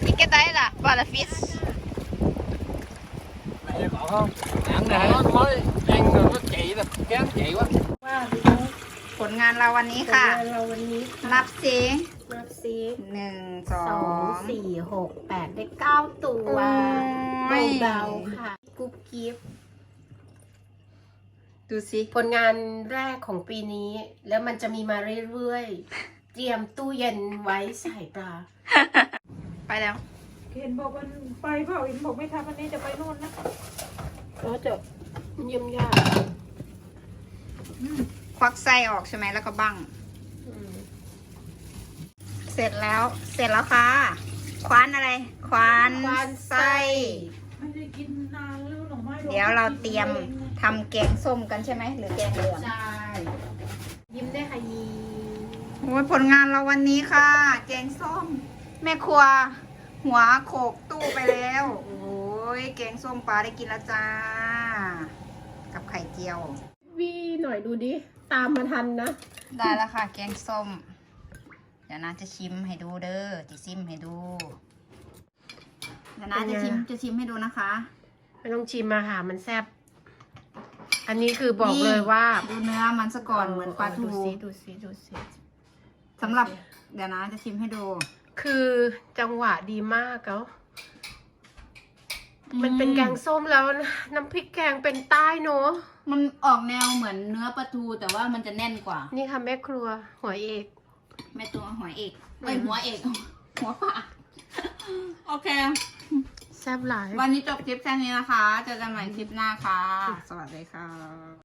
Vilket är det? Bara fisk? Mẹ có không? Ăn này nó mới ăn rồi nó chạy là kén chạy quá ว่าดูผลงานเราวันนี้ค่ะ ผลงานเราวันนี้ค่ะนับสินับซิหนึ่งสอสองงสี่หกแปดได้เก้าตัวโอ้ยเบาๆค่ะ กุ๊บกิ๊บดูสิ ผลงานแรกของปีนี้ แล้วมันจะมีมาเรื่อยๆ เตรียมตู้เย็นไว้ใส่ปลา ไปแล้ว เห็นบอกวันไปเปล่าเห็นบอกไม่ทำวันนี้จะไปนู่นนะก็จะเยี่ยมยากควักไส้ออกใช่ไหมแล้วก็บั้งอืมเสร็จแล้ว เสร็จแล้วค่ะ ควานอะไร ควานควานไส้ ไม่ได้กินนานแล้วหน่อไม้เดี๋ยวเราเตรียมทำแกงส้มกันใช่ไหมหรือแกงเหลืองใช่ ยิ้มได้ค่ะยิ้ม โอ้ยผลงานเราวันนี้ค่ะ แกงส้ม แม่ครัว หัวโขกตู้ไปแล้ว โอ้ยแกงส้มปลาได้กินแล้วจ้า กับไข่เจียว วีหน่อยดูดิ ตามมาทันนะ ได้แล้วค่ะ แกงส้ม เดี๋ยวนะจะชิมให้ดูเด้อจะชิมให้ดู เดี๋ยวนะจะชิมจะชิมให้ดูนะคะ ไม่ต้องชิมมาค่ะมันแซ่บอันนี้คือบอกนี่ เลยว่าดูเนื้อมันซะก่อนเหมือนปลาทู ดูสิดูสิดูสิสำหรับเดี๋ยวนะจะชิมให้ดู คือจังหวะดีมากเนาะมันเป็นแกงส้มแล้วนะน้ำพริกแกงเป็นใต้เนอะมันออกแนวเหมือนเนื้อปลาทูแต่ว่ามันจะแน่นกว่า นี่ค่ะแม่ครัวหัวเอก แม่ตัวหัวเอกเอ้ยหัวเอก หัวปลาโอเค แซ่บหลาย วันนี้จบคลิปแค่นี้นะคะ เจอกันใหม่คลิปหน้าค่ะ สวัสดีค่ะ